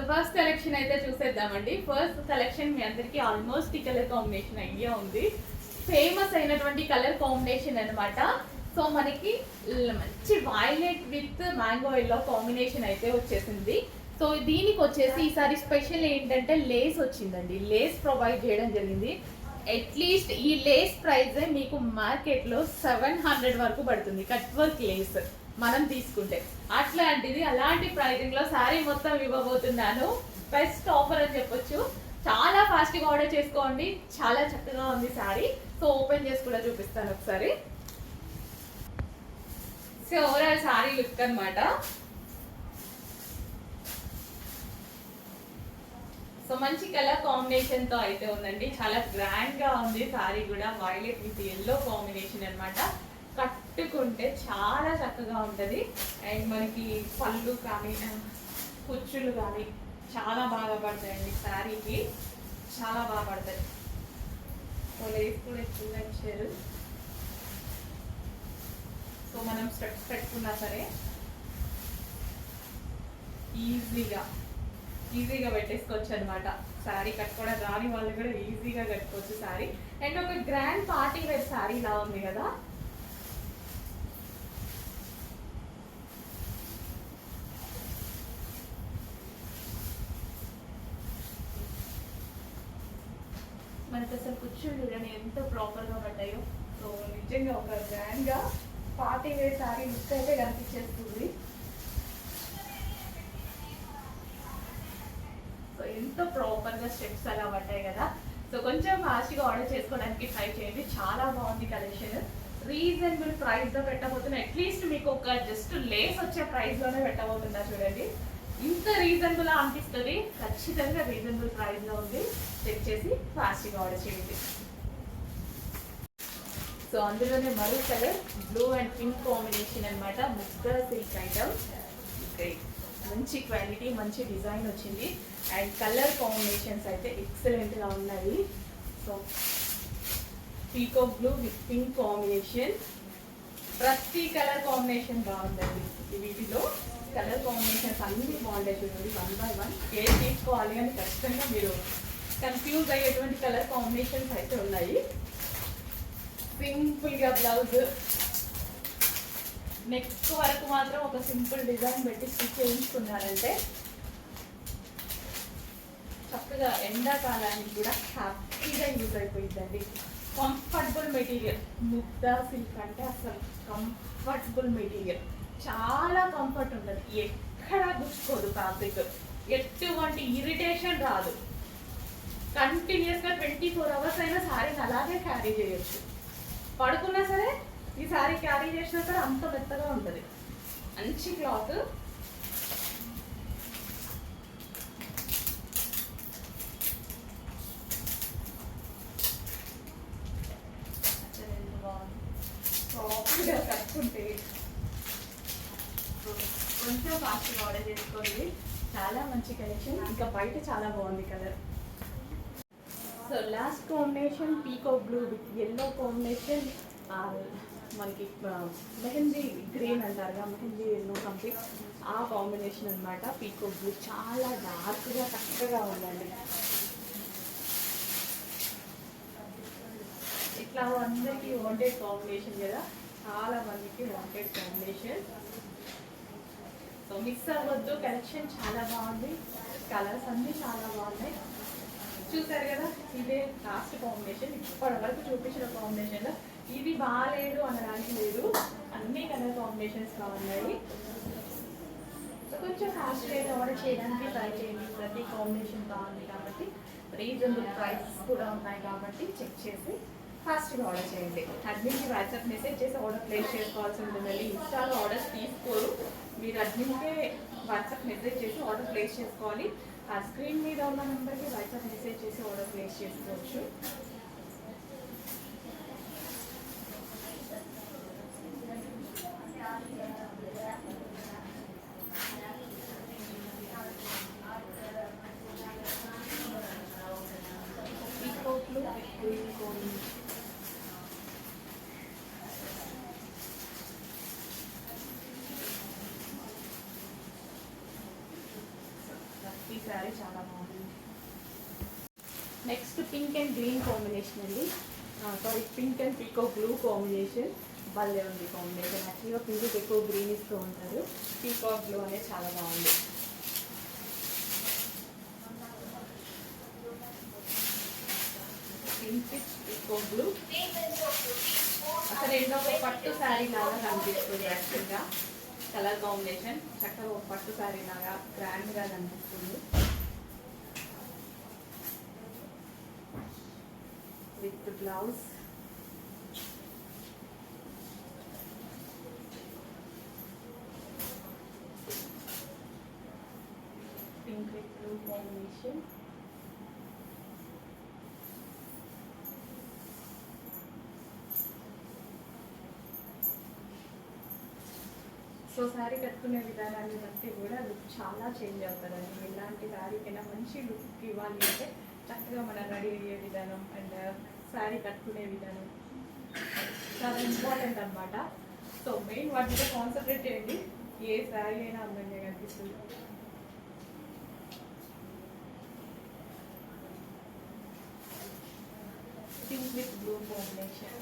So first collection అయితే చూసేద్దామండి. First collection మీ అందరికీ ఆల్మోస్ట్ ఈ కలర్ కాంబినేషన్ ఐడియా ఉంది. ఫేమస్ అయినటువంటి కలర్ కాంబినేషన్ అనమాట సో మనకి మంచి violet with mango yellow combination అయితే వచ్చేసింది. సో దీనికి వచ్చేసి ఈసారి స్పెషల్ ఏంటంటే లేస్ వచ్చిందండి. లేస్ ప్రొవైడ్ చేయడం జరిగింది. అట్లీస్ట్ ఈ లేస్ ప్రైస్ మీకు మార్కెట్లో సెవెన్ హండ్రెడ్ వరకు పడుతుంది. కట్ వర్క్ లేస్ మనం తీసుకుంటే. అట్లాంటిది అలాంటి ప్రైజింగ్లో శారీ మొత్తం ఇవ్వబోతున్నాను. బెస్ట్ ఆఫర్ అని చెప్పొచ్చు. చాలా ఫాస్ట్గా ఆర్డర్ చేసుకోండి. చాలా చక్కగా ఉంది శారీ. సో ఓపెన్ చేసి కూడా చూపిస్తాను ఒకసారి. సో ఓవరాల్ శారీ లుక్ అనమాట సో మంచి కలర్ కాంబినేషన్తో అయితే ఉందండి. చాలా గ్రాండ్గా ఉంది సారీ కూడా. వైలెట్ విత్ ఎల్లో కాంబినేషన్ అన్నమాట. కట్టుకుంటే చాలా చక్కగా ఉంటుంది. అండ్ మనకి పళ్ళు కానీ కుచ్చులు కానీ చాలా బాగా పడతాయండి శారీకి. చాలా బాగా పడతాయి. సో లేస్ కూడా ఎక్కువగా ఇచ్చారు. సో మనం స్టెప్స్ పెట్టుకున్నా సరే ఈజీగా ఈజీగా పెట్టేసుకోవచ్చు అనమాట శారీ కట్టుకోవడం రాని వాళ్ళు కూడా ఈజీగా కట్టుకోవచ్చు శారీ. అండ్ ఒక గ్రాండ్ పార్టీ వేర్ శారీ లా ఉంది కదా. మనకి అసలు కూర్చోండి చూడండి ఎంత ప్రాపర్గా పడ్డాయో. సో నిజంగా ఒక గ్రాండ్గా పార్టీ వేర్ సారీ లుక్ అయితే కనిపించేస్తుంది. సో ఎంతో ప్రాపర్గా స్టెప్స్ అలా పడ్డాయి కదా. సో కొంచెం ఫాస్ట్గా ఆర్డర్ చేసుకోవడానికి ట్రై చేయండి. చాలా బాగుంది కలెక్షన్ రీజనబుల్ ప్రైస్లో పెట్టబోతున్నా. అట్లీస్ట్ మీకు ఒక జస్ట్ లేస్ వచ్చే ప్రైస్లోనే పెట్టబోతున్నా చూడండి. ఇంత రీజనబుల్ అనిపిస్తుంది. ఖచ్చితంగా రీజనబుల్ ప్రైస్లో ఉంది. చెక్ చేసి ఫాస్ట్గా ఆర్డర్ చేయండి. సో అందులోనే మరో colour blue and pink combination అన్నమాట. ముగ్గ సిల్క్ ఐటమ్ మంచి క్వాలిటీ మంచి డిజైన్ వచ్చింది. అండ్ కలర్ కాంబినేషన్స్ అయితే ఎక్సలెంట్గా ఉన్నాయి. So peacock blue with pink combination ప్రతి కలర్ కాంబినేషన్ బాగుందండి వీటిలో. కలర్ కాంబినేషన్స్ అన్ని బాగుంటాయి చూడండి. వన్ బై వన్ ఏ తీసుకోవాలి అని ఖచ్చితంగా మీరు కన్ఫ్యూజ్ అయ్యేటువంటి కలర్ కాంబినేషన్స్ అయితే ఉన్నాయి. సింపుల్గా బ్లౌజ్ నెక్స్ట్ వరకు మాత్రం ఒక సింపుల్ డిజైన్ పెట్టి స్టిచ్ చేయించుకున్నారంటే చక్కగా ఎండాకాలానికి కూడా హ్యాపీగా యూజ్ అయిపోయిందండి కంఫర్టబుల్ మెటీరియల్ ముద్దా సిల్క్ అంటే అసలు కంఫర్టబుల్ మెటీరియల్ చాలా కంఫర్ట్ ఉంటుంది. ఎక్కడా గుచ్చుకోదు ఫ్యాబ్రిక్ ఎటువంటి ఇరిటేషన్ రాదు. కంటిన్యూస్గా ట్వంటీ ఫోర్ అవర్స్ అయినా శారీని అలాగే క్యారీ చేయొచ్చు. పడుకున్నా సరే ఈ శారీ క్యారీ చేసినా సరే అంత మెత్తగా ఉంటుంది. మంచి క్లాత్ సాఫ్ట్గా కట్టుకుంటే కొంచెం ఫాస్ట్గా ఆర్డర్ చేసుకోండి. చాలా మంచి కలెక్షన్ ఇంకా బయట చాలా బాగుంది colour so last combination peacock blue with yellow combination మనకి మెహందీ గ్రీన్ అంటారుగా మెహందీ ఎల్లో కంప్లీట్ ఆ కాంబినేషన్ అన్నమాట పీకో బ్లూ చాలా డార్క్గా చక్కగా ఉందండి. ఇట్లా అందరికీ వాంటెడ్ కాంబినేషన్ కదా. చాలా మందికి వాంటెడ్ కాంబినేషన్ సో మిక్స్ అవ్వద్దు కలెక్షన్ చాలా బాగుంది కలర్స్ అన్నీ చాలా బాగున్నాయి. చూసారు కదా ఇదే లాస్ట్ కాంబినేషన్ ఇప్పటి వరకు చూపించిన కాంబినేషన్లో ఇది బాగాలేదు అనడానికి లేదు. అన్ని కలర్ కాంబినేషన్స్ బాగున్నాయి సో కొంచెం ఫాస్ట్ రేట్ ఆర్డర్ చేయడానికి ట్రై చేయండి. ప్రతి కాంబినేషన్ బాగుంది కాబట్టి రీజనబుల్ ప్రైస్ కూడా ఉన్నాయి కాబట్టి చెక్ చేసి ఫాస్ట్గా ఆర్డర్ చేయండి. అడ్మిన్కి వాట్సాప్ మెసేజ్ చేసి ఆర్డర్ ప్లేస్ చేసుకోవాల్సి ఉంటుందండి. ఇన్స్టాలో ఆర్డర్స్ తీసుకోరు. మీరు అడ్మిన్కే వాట్సాప్ మెసేజ్ చేసి ఆర్డర్ ప్లేస్ చేసుకోవాలి. ఆ స్క్రీన్ మీద ఉన్న నెంబర్కి వాట్సాప్ మెసేజ్ చేసి ఆర్డర్ ప్లేస్ చేసుకోవచ్చు ఈ కోట్లు ఈ కోట్లు అది చాలా బాగుంది. Next pink and green combination అండి. Sorry pink and peacock blue combination భలే ఉంది కాంబినేషన్ యాక్చువల్గా పింక్ ఎక్కువ గ్రీన్ ఇస్తూ ఉంటారు. పీకాక్ బ్లూ అనేది చాలా బాగుంది. పింక్ బ్లూ అసలు ఏంటో ఒక పట్టు శారీ లాగా కనిపిస్తుంది యాక్చువల్గా కలర్ కాంబినేషన్ చక్కగా ఒక పట్టు శారీ లాగా గ్రాండ్గా కనిపిస్తుంది. Blouse pink with blue combination so saree కట్టుకునే విధానాన్ని బట్టి కూడా లుక్ చాలా చేంజ్ అవుతుందండి. ఎలాంటి శారీకైనా మంచి లుక్ ఇవ్వాలి అంటే చక్కగా మనం రెడీ అయ్యే విధానం అండ్ శారీ కట్టుకునే విధానం. చాలా ఇంపార్టెంట్ అనమాట సో మెయిన్ వాటి మీద కాన్సన్ట్రేట్ చేయండి. ఏ శారీ అయినా అందంగా కనిపిస్తుంది. Pink with blue combination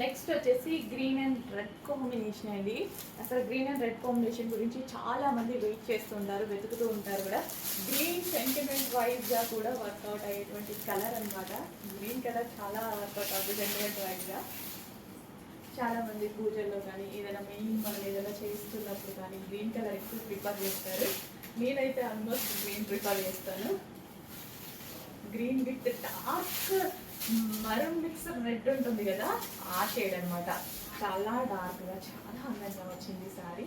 next వచ్చేసి గ్రీన్ అండ్ రెడ్ కాంబినేషన్ అండి. అసలు గ్రీన్ అండ్ రెడ్ కాంబినేషన్ గురించి చాలా మంది వెయిట్ చేస్తుంటారు వెతుకుతూ ఉంటారు కూడా. గ్రీన్ సెంటిమెంట్ వైజ్గా కూడా వర్కౌట్ అయ్యేటువంటి కలర్ అనమాట గ్రీన్ కలర్ చాలా వర్కౌట్ అవుతుంది సెంటిమెంట్ వైజ్గా చాలా మంది పూజల్లో కానీ ఏదైనా మెయిన్ మనం ఏదైనా చేస్తున్నప్పుడు కానీ గ్రీన్ కలర్ ఎక్కువ ప్రిఫర్ చేస్తారు. నేనైతే ఆల్మోస్ట్ గ్రీన్ ప్రిఫర్ చేస్తాను. Green with dark maroon mix red ఉంటుంది కదా ఆ షేడ్ అనమాట చాలా డార్క్గా చాలా అందంగా వచ్చింది సారీ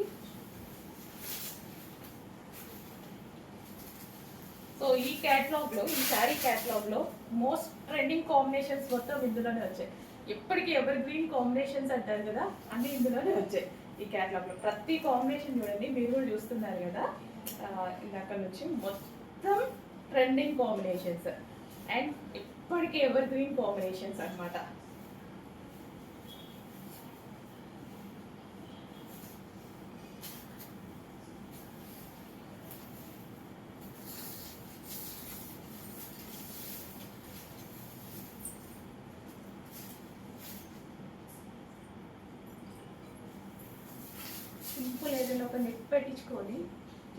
సో ఈ క్యాటలాగ్లో ఈ శారీ క్యాటలాగ్లో మోస్ట్ ట్రెండింగ్ కాంబినేషన్స్ మొత్తం ఇందులోనే వచ్చాయి. ఎప్పటికీ ఎవర్ గ్రీన్ కాంబినేషన్స్ అంటారు కదా అన్ని ఇందులోనే వచ్చాయి. ఈ క్యాటలాగ్లో ప్రతి కాంబినేషన్ చూడండి మీరు కూడా చూస్తున్నారు కదా. ఇది అక్కడ నుంచి మొత్తం ట్రెండింగ్ కాంబినేషన్స్ అండ్ ఎప్పటికీ ఎవర్ గ్రీన్ కాంబినేషన్స్ అన్నమాట. సింపుల్ ఏదైనా ఒక నెట్ పెట్టించుకొని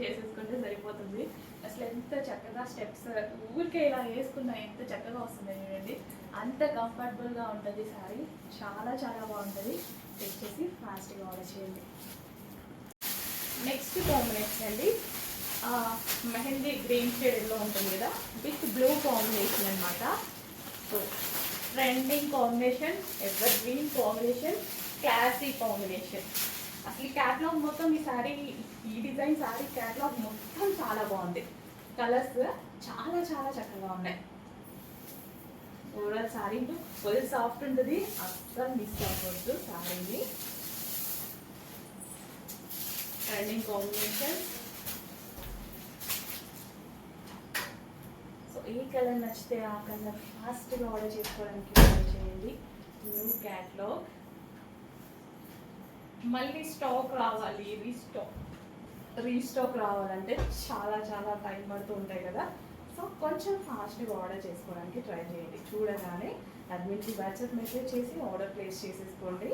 చేసేసుకుంటే సరిపోతుంది. అసలు ఎంత చక్కగా స్టెప్స్ ఊరికే ఇలా వేసుకున్నా ఎంత చక్కగా వస్తుంది చూడండి. అంత కంఫర్టబుల్గా ఉంటుంది సారీ చాలా చాలా బాగుంటుంది. తెచ్చేసి ఫాస్ట్గా ఆర్డర్ చేయండి. నెక్స్ట్ కాంబినేషన్ అండి. మెహందీ గ్రీన్ షేడ్లో ఉంటుంది కదా విత్ బ్లూ కాంబినేషన్ అనమాట so trending combination evergreen combination classy combination అసలు క్యాట్లాగ్ మొత్తం ఈ శారీ ఈ డిజైన్ శారీ క్యాట్లాగ్ మొత్తం చాలా బాగుంది. కలర్స్ చాలా చాలా చక్కగా ఉన్నాయి. ఓవరాల్ శారీ ఫుల్ సాఫ్ట్ ఉంటుంది. అస్సలు మిస్ అవ్వద్దు శారీని ట్రెండింగ్ కాంబినేషన్ సో ఏ కలర్ నచ్చితే ఆ కలర్ ఫాస్ట్గా ఆర్డర్ చేసుకోవడానికి ట్రై చేయండి. న్యూ క్యాట్లాగ్ మళ్ళీ స్టాక్ రావాలి రీస్టాక్ రీస్టాక్ రావాలంటే చాలా చాలా టైం పడుతూ ఉంటాయి కదా. సో కొంచెం ఫాస్ట్గా ఆర్డర్ చేసుకోవడానికి ట్రై చేయండి. చూడగానే అడ్మిన్కి వాట్సాప్ మెసేజ్ చేసి ఆర్డర్ ప్లేస్ చేసేసుకోండి.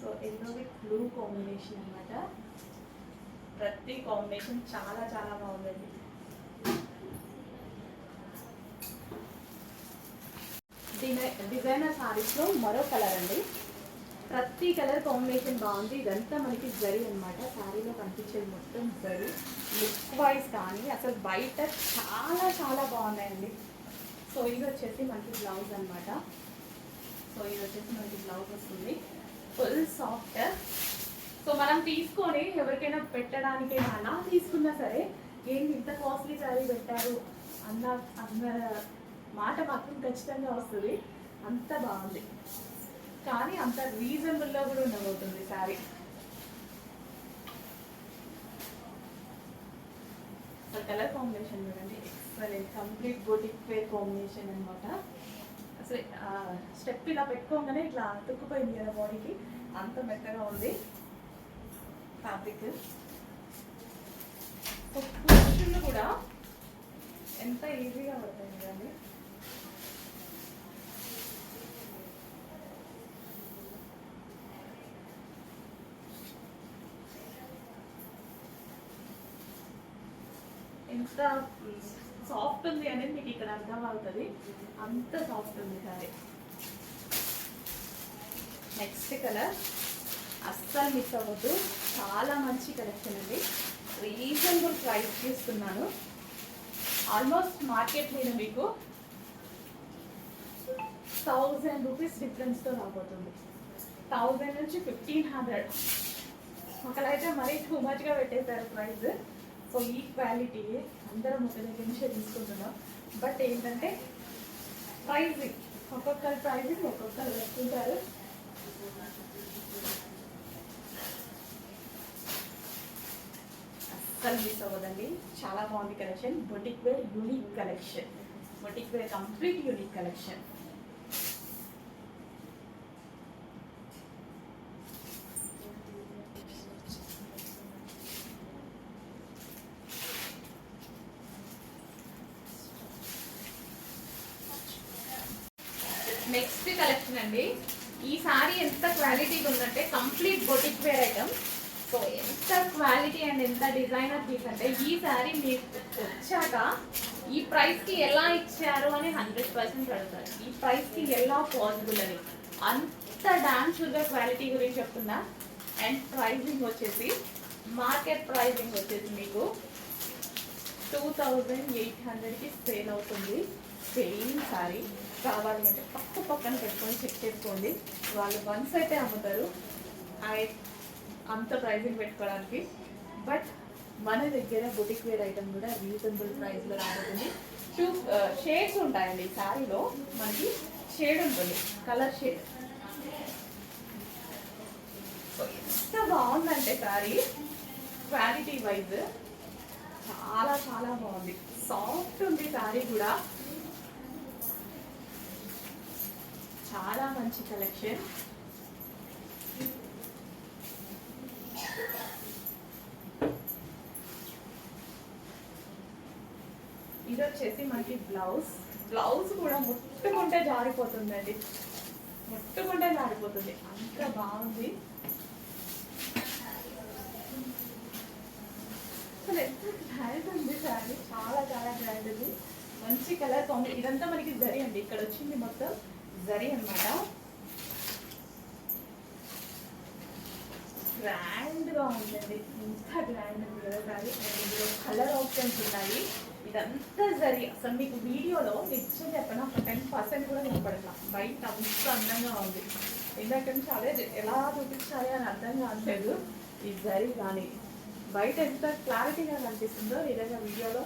So yellow with blue combination అన్నమాట. ఈ కాంబినేషన్ చాలా చాలా బాగుందండి. డిజై డిజైనర్ సారీస్లో మరో కలర్ అండి. ప్రతి కలర్ కాంబినేషన్ బాగుంది. ఇదంతా మనకి జరి అన్నమాట. శారీలో కనిపించేది మొత్తం జరి. లుక్ వైజ్ కానీ అసలు బయట చాలా చాలా బాగున్నాయండి. సో ఇది వచ్చేసి మనకి బ్లౌజ్ అనమాట సో ఇది వచ్చేసి మనకి బ్లౌజ్ వస్తుంది. ఫుల్ సాఫ్ట్ సో మనం తీసుకొని ఎవరికైనా పెట్టడానికైనా అలా తీసుకున్నా సరే ఏంటి ఇంత కాస్ట్లీ శారీ పెట్టారు? అన్న అన్న మాట మాత్రం ఖచ్చితంగా వస్తుంది. అంత బాగుంది. కానీ అంత రీజనబుల్లో కూడా ఉండబోతుంది శారీ అసలు కలర్ కాంబినేషన్ చూడండి. Excellent complete boutique wear combination అనమాట అసలు స్టెప్ ఇలా పెట్టుకోగానే ఇట్లా అతుక్కుపోయింది కదా బాడీకి అంత మెత్తగా ఉంది. టాపిక్ పురుషులు కూడా ఎంత ఈజీగా పడుతుంది కానీ ఎంత సాఫ్ట్ ఉంది అనేది మీకు ఇక్కడ అర్థం అవుతుంది అంత సాఫ్ట్ ఉంది సరే. నెక్స్ట్ కలర్ అస్సలు మిస్ అవ్వద్దు. చాలా మంచి కలెక్షన్ అండి. రీజనబుల్ ప్రైస్ చేస్తున్నాను. ఆల్మోస్ట్ మార్కెట్ నేను మీకు థౌజండ్ రూపీస్ డిఫరెన్స్తో రాబోతుంది. థౌజండ్ నుంచి ఫిఫ్టీన్ హండ్రెడ్ ఒకలైతే మరీ టూ మచ్గా పెట్టేశారు ప్రైస్ సో ఈ క్వాలిటీ అందరం ఒక దగ్గర నుంచే తీసుకుంటున్నాం. బట్ ఏంటంటే ప్రైజింగ్ ఒక్కొక్కరి ప్రైజింగ్ ఒక్కొక్కరు పెట్టుకుంటారు. అస్సలు మిస్ అవ్వదండి. చాలా బాగుంది collection. Boutique wear unique collection. Boutique wear complete unique collection. Next collection అండి. ఈ సారీ ఎంత క్వాలిటీగా ఉందంటే complete boutique wear item. So ఎంత క్వాలిటీ అండ్ ఎంత డిజైనర్ పీస్ అంటే ఈ శారీ మీకు వచ్చాక ఈ ప్రైస్కి ఎలా ఇచ్చారు అని హండ్రెడ్ పర్సెంట్ అడుగుతారు. ఈ ప్రైస్కి ఎలా పాసిబుల్ అని. అంత డాన్స్ షుగర్ క్వాలిటీ గురించి చెప్తున్నా. అండ్ ప్రైజింగ్ వచ్చేసి మార్కెట్ ప్రైజింగ్ వచ్చేసి మీకు టూ థౌజండ్ ఎయిట్ హండ్రెడ్కి సేల్ అవుతుంది. సేమ్ సారీ కావాలి అంటే పక్క పక్కన పెట్టుకొని చెక్ చేసుకోండి. వాళ్ళు వన్స్ అయితే అమ్ముతారు. ఐ- అంత ప్రైజింగ్ పెట్టుకోవడానికి. బట్ మన దగ్గర బుటిక్ వేర్ ఐటమ్ కూడా రీజనబుల్ ప్రైస్లో రాబోతుంది. టూ షేడ్స్ uh, ఉంటాయండి శారీలో మనకి షేడ్ ఉంటుంది. కలర్ షేడ్ ఎంత బాగుందంటే శారీ క్వాలిటీ వైజ్ చాలా చాలా బాగుంది. సాఫ్ట్ ఉంది శారీ కూడా. చాలా మంచి కలెక్షన్ వచ్చేసి మనకి బ్లౌజ్ బ్లౌజ్ కూడా ముట్టుకుంటే జారిపోతుందండి. ముట్టుకుంటే జారిపోతుంది. అంత బాగుంది. అసలు ఎంత గ్రాండ్ ఉంది శారీ. చాలా చాలా గ్రాండ్ ఉంది మంచి కలర్ కాంబి ఇదంతా మనకి జరి అండి. ఇక్కడ వచ్చింది మొత్తం జరి అన్నమాట. గ్రాండ్గా ఉందండి. ఇంత గ్రాండ్ ఉంది కదా శారీ. అండ్ ఇందులో కలర్ ఆప్షన్స్ ఉన్నాయి. ఇదంతా సరి అసలు మీకు వీడియోలో నిజం చెప్పిన ఒక టెన్ పర్సెంట్ కూడా కనపడట్లా బయట అంత అందంగా ఉంది. ఇందాక నుంచి అదే ఎలా చూపించాలి అని అర్థం కావట్లేదు. ఈ జరి కానీ బయట ఎంత క్లారిటీగా కనిపిస్తుందో నిజంగా వీడియోలో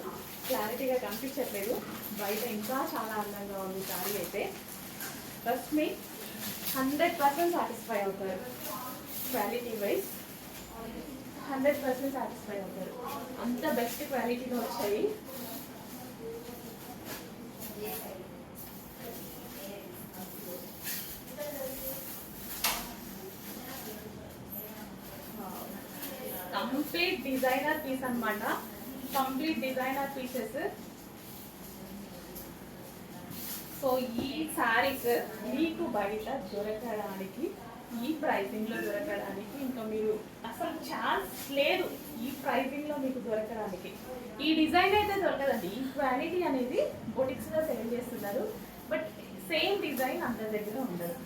క్లారిటీగా కనిపించట్లేదు. బయట ఇంకా చాలా అందంగా ఉంది సారీ అయితే. ఫస్ట్ మీ హండ్రెడ్ పర్సెంట్ సాటిస్ఫై అవుతారు. Quality wise hundred percent satisfy అవుతారు. అంత బెస్ట్ క్వాలిటీలో వచ్చాయి. కంప్లీట్ డిజైనర్ పీస్ అన్నమాట. కంప్లీట్ డిజైనర్ పీసెస్ సో ఈ సారీస్ మీకు బయట దొరకడానికి ఈ ప్రైసింగ్లో దొరకడానికి ఇంకా మీరు అసలు ఛాన్స్ లేదు ఈ ప్రైసింగ్లో మీకు దొరకడానికి. ఈ డిజైన్ అయితే దొరకదండి. ఈ క్వాలిటీ అనేది బొటిక్స్లో సెలెక్ట్ సెల్ చేస్తున్నారు. బట్ సేమ్ డిజైన్ అందరి దగ్గర ఉండదు.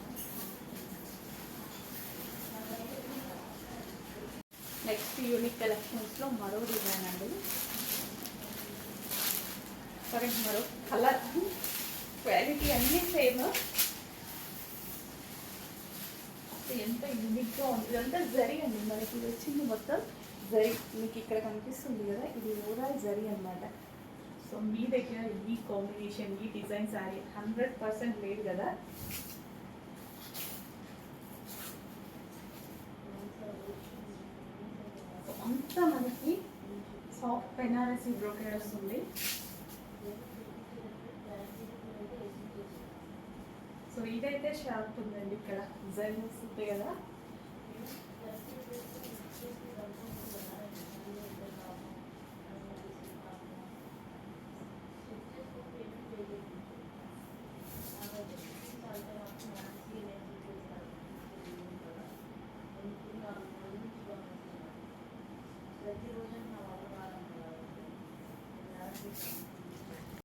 నెక్స్ట్ యూనిక్ కలెక్షన్స్లో మరో డిజైన్ అండి. సరే మరో కలర్ క్వాలిటీ అన్నీ సేమ్ ఎంత యూనిక్గా ఉంది. ఇదంతా జరి అండి. మనకి వచ్చింది మొత్తం జరి. మీకు ఇక్కడ కనిపిస్తుంది కదా ఇది ఓవరాల్ జరి అనమాట సో మీ దగ్గర ఈ కాంబినేషన్ ఈ డిజైన్ శారీ హండ్రెడ్ పర్సెంట్ లేదు కదా? సో అంతా మనకి సాఫ్ట్ బెనారసి బ్రోకెడ్ వస్తుంది. ఇదైతే షాప్ ఉందండి ఇక్కడ. డిజైన్ వస్తుంది కదా.